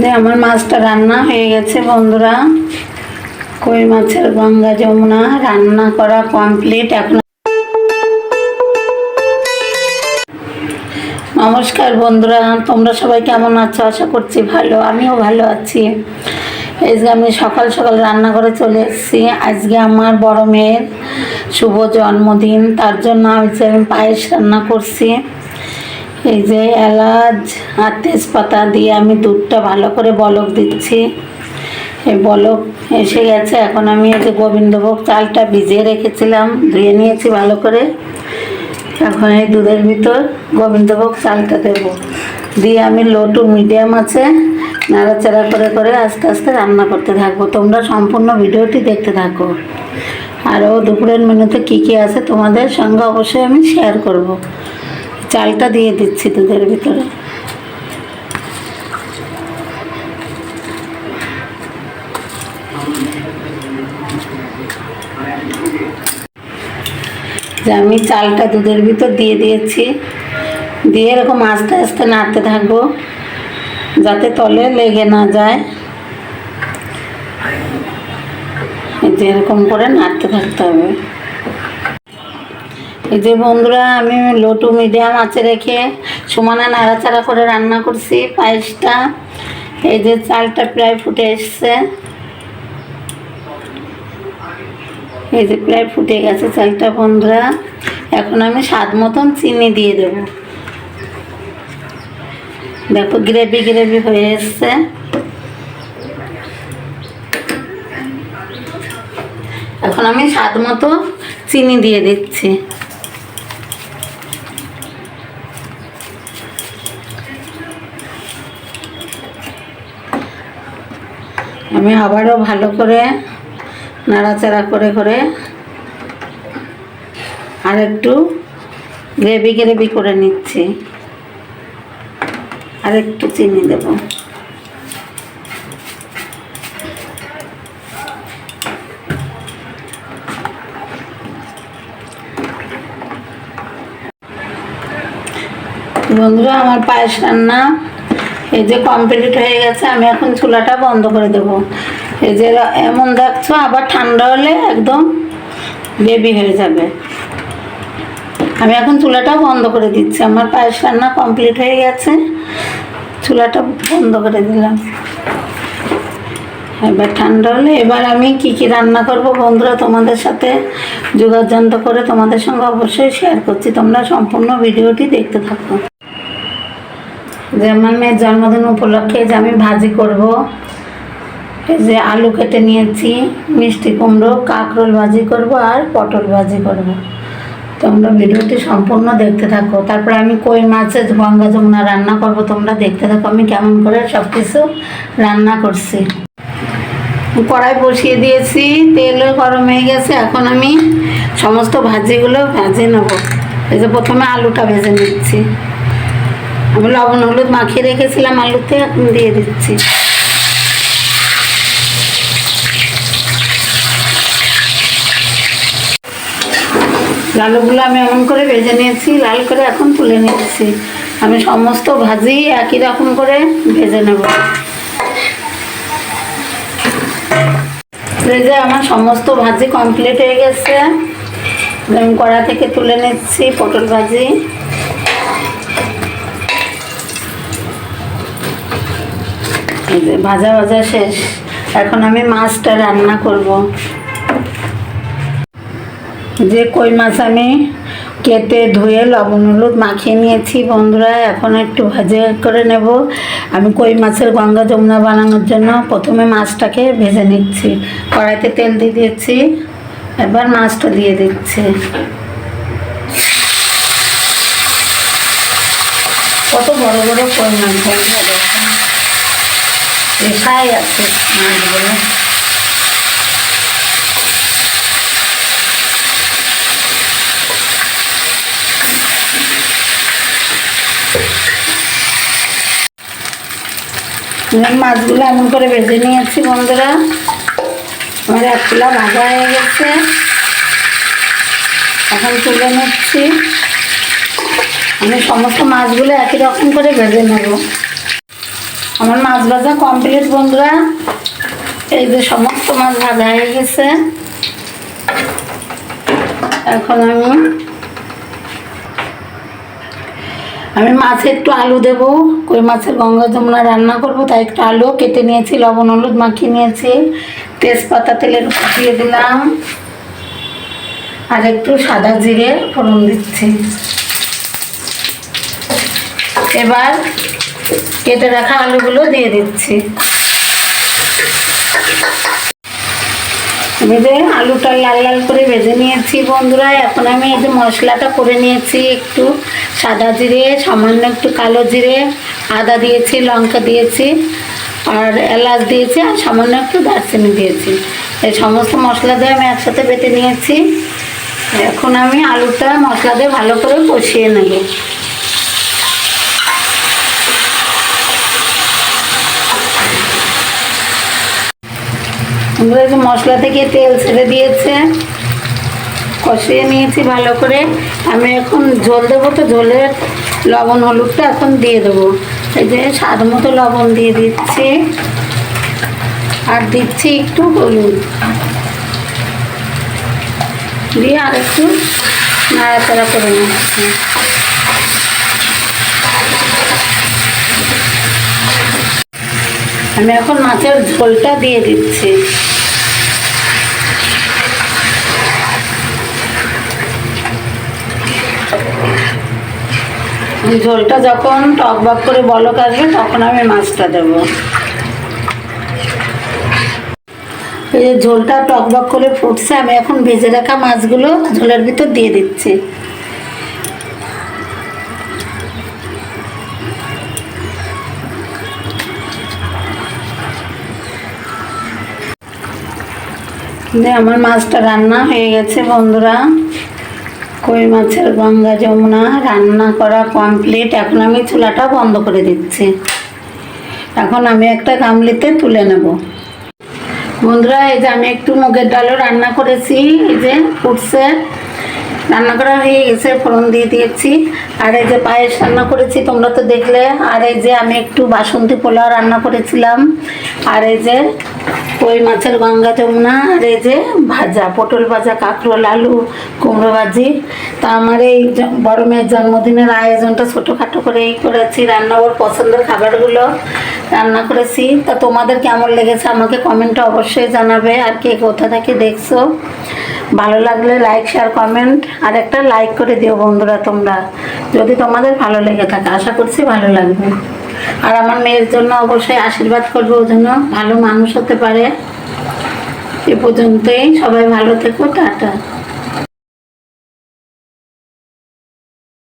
যে আমার মাছটা রান্না হয়ে গেছে বন্ধুরা। কই মাছের গঙ্গা যমুনা, রান্না করা কমপ্লিট এখন নমস্কার বন্ধুরা, তোমরা সবাই কেমন আছো? আশা করছি ভালো, আমিও ভালো আছি। যে আমি সকাল সকাল রান্না করে চলে এসেছি। আজকে আমার বড় মেয়ের শুভ জন্মদিন, তার জন্য আজকে আমি পায়েস রান্না করছি। এই যে এলাচ আর তেজপাতা দিয়ে আমি দুধটা ভালো করে বলক দিচ্ছি। এই বলক এসে গেছে। এখন আমি এই যে গোবিন্দভোগ চালটা ভিজিয়ে রেখেছিলাম, ধুয়ে নিয়েছি ভালো করে। এখন এই দুধের ভিতর গোবিন্দভোগ চালটা দেবো। দিয়ে আমি লো টু মিডিয়াম আছে, নাড়াচাড়া করে করে আস্তে আস্তে রান্না করতে থাকব। তোমরা সম্পূর্ণ ভিডিওটি দেখতে থাকো। আরও দুপুরের মেনুতে কী কী আছে তোমাদের সঙ্গে অবশ্যই আমি শেয়ার করব। চালটা দিয়ে দিচ্ছি দুধের ভিতরে। যে আমি চালটা দুধের ভিতর দিয়ে দিয়েছি। দিয়ে এরকম আস্তে আস্তে নাড়তে থাকব, যাতে তলে লেগে না যায়। এরকম করে নাড়তে থাকতে হবে। এই যে বন্ধুরা, আমি লো টু মিডিয়াম আছে রেখে সমানে নাড়াচাড়া করে রান্না করছি পায়েসটা। এই যে চালটা প্রায় ফুটে এসছে। এই যে প্রায় ফুটে গেছে চালটা বন্ধুরা। এখন আমি স্বাদ মতন চিনি দিয়ে দেব। দেখো, গ্রেভি গ্রেভি হয়ে এসছে। এখন আমি স্বাদ মতো চিনি দিয়ে দিচ্ছি। আমি আবারও ভালো করে নাড়াচাড়া করে করে আর একটু গ্রেভি গ্রেভি করে নিচ্ছি। আর একটু চিনি দেব। বন্ধুরা, আমার পায়েস রান্না এই যে কমপ্লিট হয়ে গেছে, আমি এখন চুলাটা বন্ধ করে দেব। এই যে এমন দেখছ, আবার ঠান্ডা হলে একদম বেবি হয়ে যাবে। আমি এখন চুলাটা বন্ধ করে দিচ্ছি, আমার পায়েস রান্না কমপ্লিট হয়ে গেছে। চুলাটা বন্ধ করে দিলাম। এবার ঠান্ডা হলে এবার আমি কি কি রান্না করব বন্ধুরা তোমাদের সাথে যোগাযোগ করে তোমাদের সঙ্গে অবশ্যই শেয়ার করছি। তোমরা সম্পূর্ণ ভিডিওটি দেখতে থাকো। যে আমার মেয়ের জন্মদিন উপলক্ষে যে আমি ভাজি করব। এই যে আলু কেটে নিয়েছি, মিষ্টি কুমড়ো, কাঁকরোল ভাজি করব আর পটল ভাজি করব। তোমরা ভিডিওটি সম্পূর্ণ দেখতে থাকো। তারপরে আমি কই মাছের গঙ্গা যমুনা রান্না করব, তোমরা দেখতে থাকো। আমি কেমন করে সব কিছু রান্না করছি। কড়াই বসিয়ে দিয়েছি তেলও গরম হয়ে গেছে। এখন আমি সমস্ত ভাজিগুলো ভেজে নেব। এই যে প্রথমে আলুটা ভেজে নিচ্ছি। আমি লবণ হলুদ মাখিয়ে রেখেছিলাম আলুতে, এখন দিয়ে দিচ্ছি। আলুগুলো আমি এমন করে ভেজে নিয়েছি, লাল করে এখন তুলে নিয়েছি আমি সমস্ত ভাজি একই রকম করে ভেজে নেব। যে আমার সমস্ত ভাজি কমপ্লিট হয়ে গেছে। আমি কড়া থেকে তুলে নিচ্ছি পটল ভাজি এই যে ভাজা ভাজা শেষ। এখন আমি মাছটা রান্না করব। যে কই মাছ আমি কেটে ধুয়ে লবণ হলুদ মাখিয়ে নিয়েছি। বন্ধুরা, এখন একটু ভাজে করে নেব। আমি কই মাছের গঙ্গা যমুনা বানানোর জন্য প্রথমে মাছটাকে ভেজে নিচ্ছি। কড়াইতে তেল দিয়ে দিচ্ছি এবার মাছটা দিয়ে দিচ্ছি। কত বড় বড় কই মাছ, বন্ধুরা? রেখাই আছে মাছগুলো মাছগুলো এমন করে ভেজে নিয়েছি, বন্ধুরা। আমার এক কিলো ভাজা হয়ে গেছে। এখন তুলে নিচ্ছি। আমি সমস্ত মাছগুলো একই রকম করে ভেজে নেব। আমার মাছ ভাজা কমপ্লিট বন্ধুরা। এই যে সমস্ত মাছ ভাজা হয়ে গেছে। এখন আমি আমি মাছে একটু আলু দেবো। কই মাছের গঙ্গা যমুনা রান্না করব, তাই একটু আলু কেটে নিয়েছি, লবণ, হলুদ মাখিয়ে নিয়েছি। তেজপাতা, তেলের উপর দিয়ে দিলাম। আর একটু সাদা জিরে ফোড়ন দিচ্ছি। এবার কেটে রাখা আলুগুলো দিয়ে দিচ্ছি। যে আলুটা লাল লাল করে ভেজে নিয়েছি বন্ধুরা। এখন আমি এই যে মশলাটা করে নিয়েছি একটু সাদা জিরে, সামান্য একটু কালো জিরে, আদা দিয়েছি, লঙ্কা দিয়েছি, আর এলাচ দিয়েছি, আর সামান্য একটু দারচিনি দিয়েছি। এই সমস্ত মশলা দিয়ে আমি একসাথে বেটে নিয়েছি। এখন আমি আলুটা মশলা দিয়ে ভালো করে কষিয়ে নেব। যে মশলা থেকে তেল ছেড়ে দিয়েছে। কষিয়ে নিয়েছি ভালো করে। আমি এখন ঝোল দেবো তো ঝোলের লবণ, হলুদটা এখন দিয়ে দেবো। এই যে স্বাদ মতো লবণ দিয়ে দিচ্ছি। আর দিচ্ছি একটু হলুদ। দিয়ে আর একটু নাড়াচাড়া করে নিচ্ছি। আমি এখন মাছের ঝোলটা দিয়ে দিচ্ছি। ঝোলটা যখন টক বক করে বলক আসবে, তখন আমি মাছটা দেবো। এই যে ঝোলটা টক বক করে ফুটছে, আমি এখন ভেজে রাখা মাছগুলো ঝোলের ভিতর দিয়ে দিচ্ছি। আমার মাছটা রান্না হয়ে গেছে, বন্ধুরা। কই মাছের গঙ্গা যমুনা, রান্না করা কমপ্লিট এখন আমি চুলাটা বন্ধ করে দিচ্ছি। এখন আমি একটা গামলিতে তুলে নেব। বন্ধুরা, এই যে আমি একটু মুগের ডালও রান্না করেছি, এই যে ফুটছে। রান্না করা হয়ে গেছে, ফোড়ন দিয়ে দিয়েছি। আর এই যে পায়েস রান্না করেছি, তোমরা তো দেখলে। আর এই যে আমি একটু বাসন্তী পোলাও রান্না করেছিলাম। আর এই যে কই মাছের গঙ্গা যমুনা, আর এই যে ভাজা, পটল ভাজা, কাঁকরোল, আলু, কুমড়ো ভাজি। তা আমার এই বড় মেয়ের জন্মদিনের আয়োজনটা ছোটোখাটো করেই করেছি, রান্না ওর পছন্দের খাবারগুলো রান্না করেছি। তা তোমাদের কেমন লেগেছে আমাকে কমেন্টে অবশ্যই জানাবে, আর কে কোথা থেকে দেখছ? ভালো লাগলে লাইক শেয়ার কমেন্ট আর একটা লাইক করে দিও বন্ধুরা তোমরা, যদি তোমাদের ভালো লেগে থাকে। আশা করছি ভালো লাগবে। আর আমার মেয়ের জন্য অবশ্যই আশীর্বাদ করব ওর জন্য ভালো মানুষ হতে পারে। এ পর্যন্তই সবাই ভালো থেকো, টাটা।